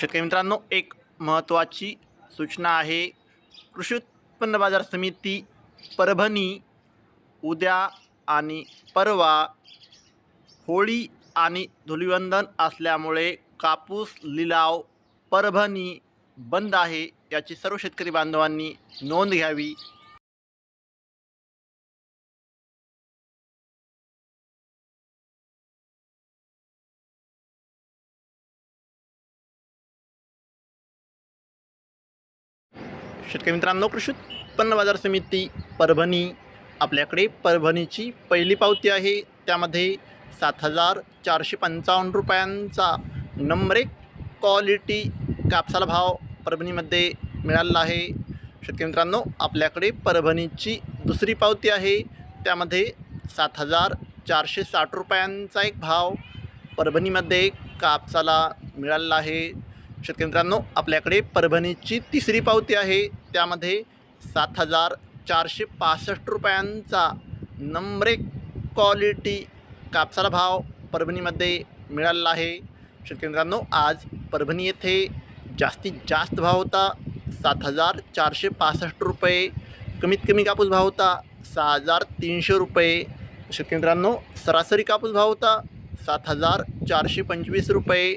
शेतकरी मित्रांनो एक महत्त्वाची सूचना आहे. कृषी उत्पन्न बाजार समिती परभणी उद्या आणि परवा होळी आणि धुलिवंदन असल्यामुळे कापूस लिलाव परभणी बंद आहे. याची सर्व शेतकरी बांधवांनी नोंद घ्यावी. शेतकरी मित्रांनो कृषी उत्पन्न बाजार समिती परभणी आपल्याकडे परभणीची पहिली पावती आहे. त्यामध्ये सात हजार चारशे पंचावन्न रुपयांचा नंबर एक क्वालिटी कापसाला भाव परभणीमध्ये मिळालेला आहे. शेतकरी मित्रांनो आपल्याकडे परभणीची दुसरी पावती आहे. त्यामध्ये सात हजार चारशे साठ रुपयांचा एक भाव परभणीमध्ये कापसाला मिळालेला आहे. शेतकरी मित्रांनो आपल्याकडे परभणीची तिसरी पावती आहे. त्यामध्ये सात हजार चारशे पासष्ट रुपयांचा नंबरे क्वालिटी कापसाला भाव परभणीमध्ये मिळालेला आहे. शेतकरी मित्रांनो आज परभणी येथे जास्तीत जास्त भाव होता. सात हजार चारशे पासष्ट रुपये. कमीत कमी कापूस भाव होता सहा हजार तीनशे रुपये. शेतकरी मित्रांनो सरासरी कापूस भाव होता सात हजार चारशे पंचवीस रुपये.